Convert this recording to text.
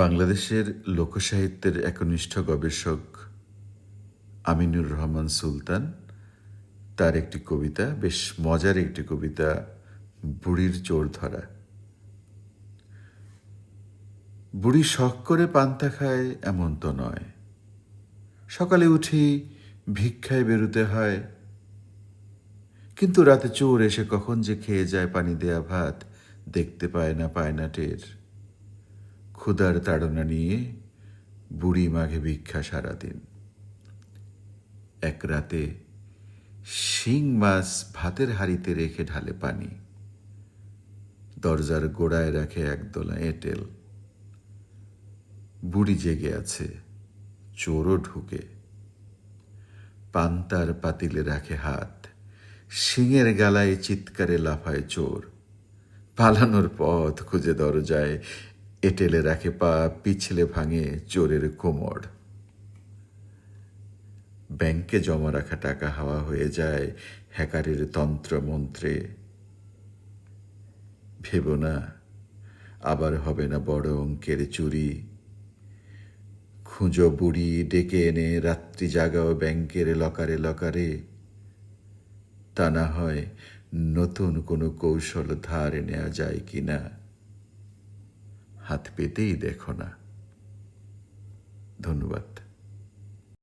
বাংলাদেশের লোকসাহিত্যের একনিষ্ঠ গবেষক আমিনুর রহমান সুলতান, তার একটি কবিতা, বেশ মজার একটি কবিতা, বুড়ির চোর ধরা। বুড়ি শখ করে পান্তা খায়, এমন তো নয়। সকালে উঠেই ভিক্ষায় বেরোতে হয়। কিন্তু রাতে চোর এসে কখন যে খেয়ে যায় পানি দেয়া ভাত, দেখতে পায় না পায় না টের। ক্ষুধার তাড়না নিয়ে বুড়ি মাঘে ভিক্ষা সারাদিন। এক রাতে শিং মাছ ভাতের হাড়িতে রেখে ঢালে পানি। দরজার গোড়ায় রাখে একদলা এঁটেল। বুড়ি জেগে আছে, চোরও ঢুকে। পান্তার পাতিলে রাখে হাত। শিঙের গালায় চিৎকারে লাফায় চোর। পালানোর পথ খুঁজে দরজায় এটেলে রাখে পা, পিছলে ভাঙে চোরের কোমর। ব্যাংকে জমা রাখা টাকা হাওয়া হয়ে যায় হ্যাকারের তন্ত্র মন্ত্রে ভেব না, আবার হবে না বড় অঙ্কের চুরি। খুঁজো বুড়ি ডেকে এনে, রাত্রি জাগাও ব্যাংকের লকারে লকারে। তা না হয় নতুন কোনো কৌশল ধার নেওয়া যায় কি না হাত পেতেই দেখো না। ধন্যবাদ।